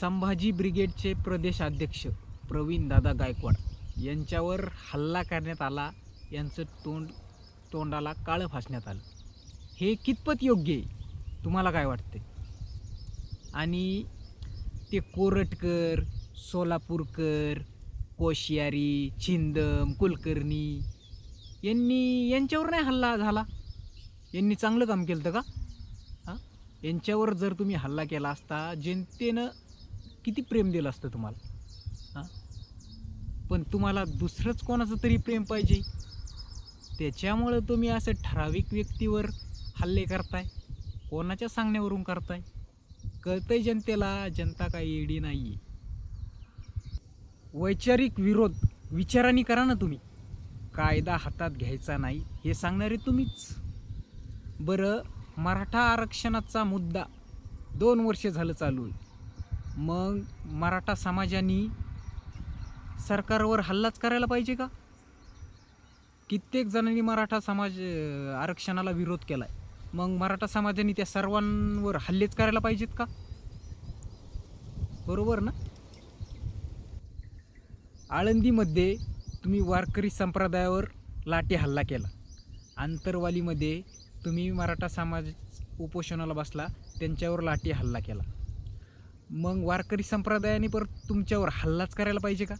संभाजी ब्रिगेडचे प्रदेशाध्यक्ष प्रवीण दादा गायकवाड यांच्यावर हल्ला करण्यात आला. यांचं तोंड तोंडाला काळं फासण्यात आलं. हे कितपत योग्य आहे? तुम्हाला काय वाटते आणि ते कोरटकर सोलापूरकर कोश्यारी छिंदम कुलकर्णी यांनी यांच्यावर नाही हल्ला झाला. यांनी चांगलं काम केलं होतं का? हां? यांच्यावर जर तुम्ही हल्ला केला असता जनतेनं किती प्रेम दिलं असतं तुम्हाला? हां? पण तुम्हाला दुसरंच कोणाचं तरी प्रेम पाहिजे? त्याच्यामुळं तुम्ही असं ठराविक व्यक्तीवर हल्ले करताय? कोणाच्या सांगण्यावरून करताय? कळतंय जनतेला जनता काही येडी नाही आहे वैचारिक विरोध विचाराने करा ना तुम्ही. कायदा हातात घ्यायचा नाही हे सांगणारे तुम्हीच. बरं मराठा आरक्षणाचा मुद्दा दोन वर्ष झालं चालू आहे. मग मराठा समाजाने सरकारवर हल्लाच करायला पाहिजे का? कित्येक जणांनी मराठा समाज आरक्षणाला विरोध केला आहे मग मराठा समाजाने त्या सर्वांवर हल्लेच करायला पाहिजेत का? बरोबर ना? आळंदीमध्ये तुम्ही वारकरी संप्रदायावर लाठी हल्ला केला. आंतरवालीमध्ये तुम्ही मराठा समाज उपोषणाला बसला त्यांच्यावर लाठी हल्ला केला. मग वारकरी संप्रदायाने परत तुमच्यावर हल्लाच करायला पाहिजे का?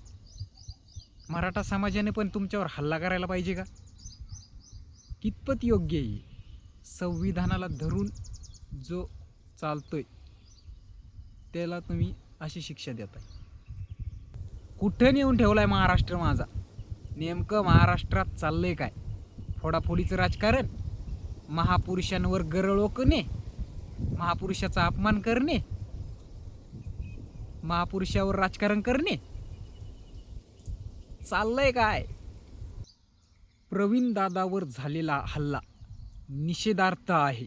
मराठा समाजाने पण तुमच्यावर हल्ला करायला पाहिजे का? कितपत योग्य आहे? संविधानाला धरून जो चालतोय त्याला तुम्ही अशी शिक्षा देताय. कुठं नेऊन ठेवलाय महाराष्ट्र माझा? नेमकं महाराष्ट्रात चाललंय काय? फोडाफोडीचं राजकारण? महापुरुषांवर गरळोकणे महापुरुषाचा अपमान करणे? महापुरुषावर राजकारण करणे? चाललंय काय? प्रवीण दादावर झालेला हल्ला निषेधार्थ आहे.